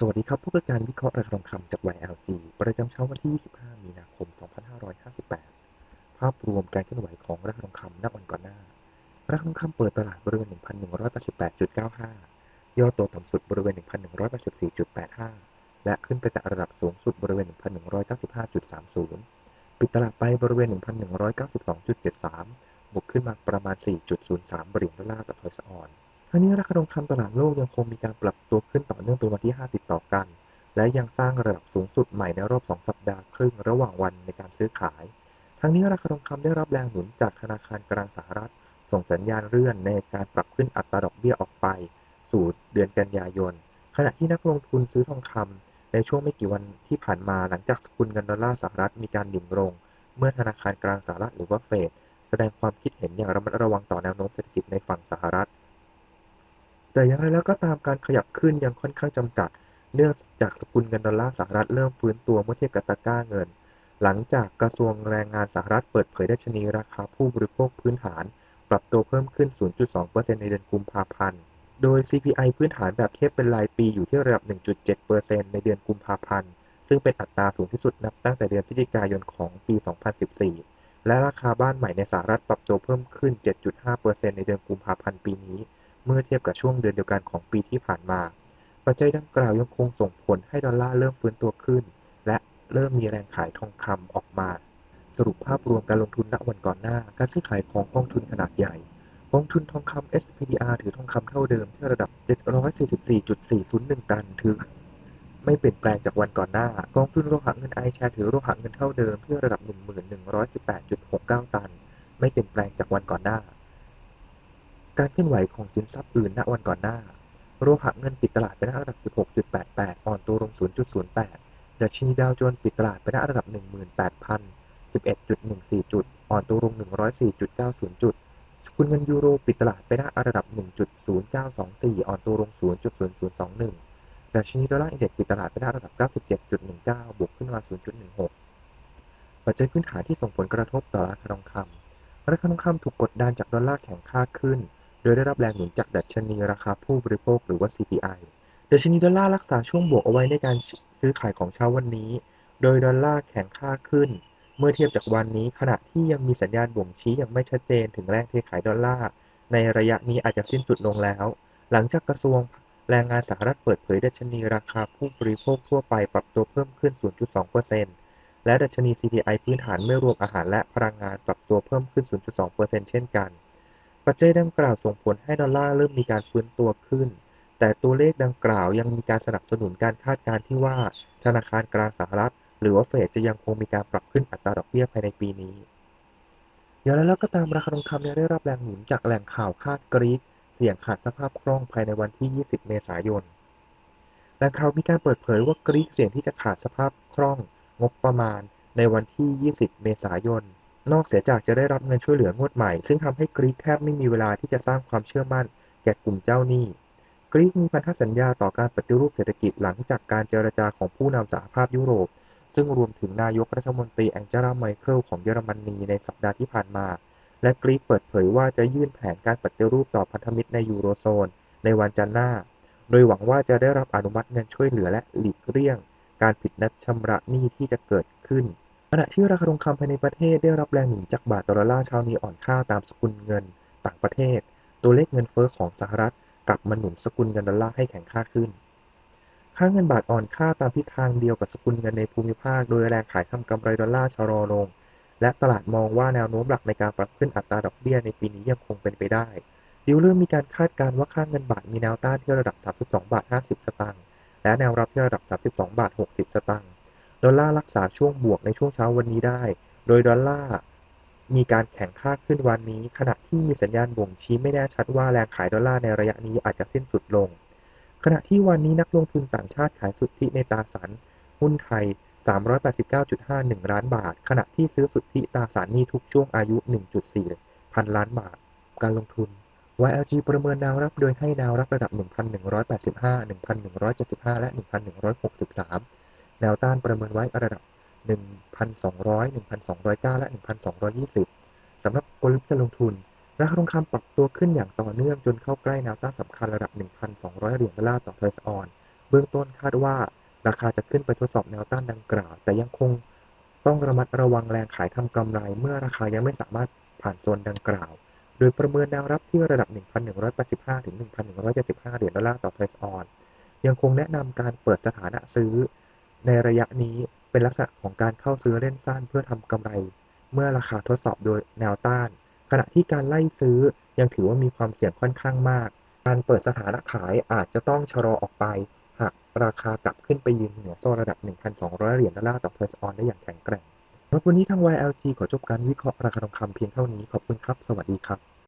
สวัสดีครับพบกับการวิเคราะห์ราคาทองคำจาก YLG ประจำเช้าวันที่ 25 มีนาคม 2558 ภาพรวมการเคลื่อนไหวของราคาทองคำณวันก่อนหน้า ราคาทองคำเปิดตลาดบริเวณ 1,188.95 ย่อตัวต่ำสุดบริเวณ 1,184.85 และขึ้นไปแตะระดับสูงสุดบริเวณ 1,195.30 ปิดตลาดไปบริเวณ 1,192.73 บวกขึ้นมาประมาณ 4.03 เหรียญดอลลาร์ต่อทอยส์ออนซ์ ทั้งนี้ราคาทองคำตลาดโลกยังคงมีการปรับตัวขึ้นต่อเนื่องเป็นวันที่ 5 ติดต่อกัน และยังสร้างระดับสูงสุดใหม่ในรอบ 2 สัปดาห์ครึ่งระหว่างวันในการซื้อขาย ทั้งนี้ราคาทองคำได้รับแรงหนุนจากธนาคารกลางสหรัฐ ส่งสัญญาณเลื่อนในการปรับขึ้นอัตราดอกเบี้ยออกไป สู่เดือนกันยายน ขณะที่นักลงทุนซื้อทองคำในช่วงไม่กี่วันที่ผ่านมาหลังจากสกุลเงินดอลลาร์สหรัฐมีการดิ่งลง เมื่อธนาคารกลางสหรัฐหรือว่าเฟดแสดงความคิดเห็นอย่างระมัดระวังต่อแนวโน้มเศรษฐกิจในฝั่งสหรัฐ แต่อย่างไรแล้วก็ตามการขยับขึ้นยังค่อนข้างจำกัด เนื่องจากสกุลเงินดอลลาร์สหรัฐเริ่มฟื้นตัวเมื่อเทียบกับตะกร้าเงิน หลังจากกระทรวงแรงงานสหรัฐเปิดเผยดัชนีราคาผู้บริโภคพื้นฐาน ปรับตัวเพิ่มขึ้น 0.2%ในเดือนกุมภาพันธ์ โดย CPI พื้นฐานแบบเทียบเป็นรายปีอยู่ที่ระดับ 1.7%ในเดือนกุมภาพันธ์ ซึ่งเป็นอัตราสูงที่สุดนับตั้งแต่เดือนพฤศจิกายนของปี 2014 และราคาบ้านใหม่ในสหรัฐปรับตัวเพิ่มขึ้น 7.5%ในเดือนกุมภาพันธ์ปีนี้ เมื่อเทียบกับช่วงเดือนเดียวกันของปีที่ผ่านมา ปัจจัยดังกล่าวยังคงส่งผลให้ดอลลาร์เริ่มฟื้นตัวขึ้น และเริ่มมีแรงขายทองคำออกมา สรุปภาพรวมการลงทุนณวันก่อนหน้า การซื้อขายของกองทุนขนาดใหญ่ กองทุนทองคำ SPDR ถือทองคำเท่าเดิมที่ระดับ 744.401 ตันถือไม่เปลี่ยนแปลงจากวันก่อนหน้า กองทุนโลหะเงินไอแชร์ถือโลหะเงินเท่าเดิมที่ระดับ 1118.69 ตัน ไม่เปลี่ยนแปลงจากวันก่อนหน้า การเคลื่อนไหวของสินทรัพย์อื่นณวันก่อนหน้า โลหะเงินปิดตลาดไปณระดับ 16.88 อ่อนตัวลง 0.08ดัชนีดาวโจนส์ปิดตลาดไปณระดับ 18,011.14 จุด อ่อนตัวลง 104.90 จุด สกุลเงินยูโรปิดตลาดไปณระดับ 1.0924 อ่อนตัวลง 0.0021ดัชนีดอลลาร์อินเด็กซ์ปิดตลาดไปณระดับ 97.19 บวกขึ้นมา 0.16 ปัจจัยพื้นฐานที่ส่งผลกระทบต่อราคาทองคำราคาทองคำถูกกดดันจากดอลลาร์แข็งค่าขึ้น โดยได้รับแรงหนุนจากดัชนีราคาผู้บริโภคหรือว่า CPI ดัชนีดอลลาร์รักษาช่วงบวกเอาไว้ในการซื้อขายของเช้าวันนี้ โดยดอลลาร์แข็งค่าขึ้น เมื่อเทียบจากวันนี้ขณะที่ยังมีสัญญาณบ่งชี้ย่างไม่ชัดเจนถึงแรงเทขายดอลลาร์ในระยะนี้อาจจะสิ้นสุดลงแล้ว หลังจากกระทรวงแรงงานสหรัฐเปิดเผยดัชนีราคาผู้บริโภคทั่วไปปรับตัวเพิ่มขึ้น 0.2%และดัชนี CPI พื้นฐานไม่รวมอาหารและพลังงานปรับตัวเพิ่มขึ้น 0.2%เช่นกัน ปัจจัยดังกล่าวส่งผลให้ดอลลาร์เริ่มมีการฟื้นตัวขึ้น แต่ตัวเลขดังกล่าวยังมีการสนับสนุนการคาดการณ์ที่ว่า ธนาคารกลางสหรัฐ หรือว่าเฟดจะยังคงมีการปรับขึ้นอัตราดอกเบี้ยภายในปีนี้ อย่างไรแล้วก็ตามราคาทองคำยังได้รับแรงหนุนจากแหล่งข่าวคาดกรีกเสี่ยงขาดสภาพคล่องภายในวันที่ 20 เมษายนแหล่งข่าวมีการเปิดเผยว่ากรีกเสี่ยงที่จะขาดสภาพคล่องงบประมาณในวันที่ 20 เมษายน นอกเสียจากจะได้รับเงินช่วยเหลืองวดใหม่ ซึ่งทำให้กรีกแทบไม่มีเวลาที่จะสร้างความเชื่อมั่น แก่กลุ่มเจ้าหนี้ กรีกมีพันธสัญญาต่อการปฏิรูปเศรษฐกิจหลังจากการเจรจาของผู้นำสหภาพยุโรป ซึ่งรวมถึงนายกรัฐมนตรีแองเจลาไมเคิลของเยอรมนีในสัปดาห์ที่ผ่านมา และกรีกเปิดเผยว่าจะยื่นแผนการปฏิรูปต่อพันธมิตรในยูโรโซน ในวันจันทร์หน้า โดยหวังว่าจะได้รับอนุมัติเงินช่วยเหลือและหลีกเลี่ยง การผิดนัดชำระหนี้ที่จะเกิดขึ้น ขณะที่ราคาทองคำภายในประเทศได้รับแรงหนุนจากบาทต่อดอลลาร์เช้านี้อ่อนค่าตามสกุลเงินต่างประเทศ ตัวเลขเงินเฟ้อของสหรัฐกลับมาหนุนสกุลเงินดอลลาร์ให้แข็งค่าขึ้น ค่าเงินบาทอ่อนค่าตามทิศทางเดียวกับสกุลเงินในภูมิภาค โดยแรงขายทำกำไรดอลลาร์ชะลอลง และตลาดมองว่าแนวโน้มหลักในการปรับขึ้นอัตราดอกเบี้ยในปีนี้ยังคงเป็นไปได้ดิวเริ่มมีการคาดการณ์ว่าค่าเงินบาทมีแนวต้านที่ระดับ 32 บาท 50 สตางค์ และแนวรับที่ระดับ 32 บาท 60 สตางค์ ดอลลาร์รักษาช่วงบวกในช่วงเช้าวันนี้ได้ โดยดอลลาร์มีการแข็งค่าขึ้นวันนี้ ขณะที่มีสัญญาณบ่งชี้ไม่แน่ชัดว่าแรงขายดอลลาร์ในระยะนี้อาจจะสิ้นสุดลง ขณะที่วันนี้นักลงทุนต่างชาติขายสุทธิในตราสารหุ้นไทย 389.51 ล้านบาท ขณะที่ซื้อสุทธิตราสารหนี้ทุกช่วงอายุ 1.4 พันล้านบาท การลงทุน YLG ประเมินแนวรับโดยให้แนวรับระดับ 1,185 1,175 และ 1,163 แนวต้านประเมินไว้ระดับ 1,200 1,209 และ 1,220 สำหรับกลยุทธ์การลงทุน ราคาทองคำปรับตัวขึ้นอย่างต่อเนื่องจนเข้าใกล้แนวต้านสำคัญระดับ 1,200 เหรียญดอลลาร์ต่อทอยส์ออน เบื้องต้นคาดว่าราคาจะขึ้นไปทดสอบแนวต้านดังกล่าว แต่ยังคงต้องระมัดระวังแรงขายทำกำไร เมื่อราคายังไม่สามารถผ่านโซนดังกล่าว โดยประเมินแนวรับที่ระดับ 1,185 ถึง 1,175 เหรียญดอลลาร์ต่อเทรดออน ยังคงแนะนำการเปิดสถานะซื้อ ในระยะนี้เป็นลักษณะของการเข้าซื้อเล่นสั้นเพื่อทำกำไร เมื่อราคาทดสอบโดยแนวต้าน ขณะที่การไล่ซื้อยังถือว่ามีความเสี่ยงค่อนข้างมาก การเปิดสถานะขายอาจจะต้องชะลอออกไป หากราคากลับขึ้นไปยืนเหนือโซนระดับ 1,200 เหรียญดอลลาร์ต่อเทรดออนได้อย่างแข็งแกร่งรับวันนี้ทาง YLG ขอจบการวิเคราะห์ราคาทองคำเพียงเท่านี้ขอบคุณครับ สวัสดีครับ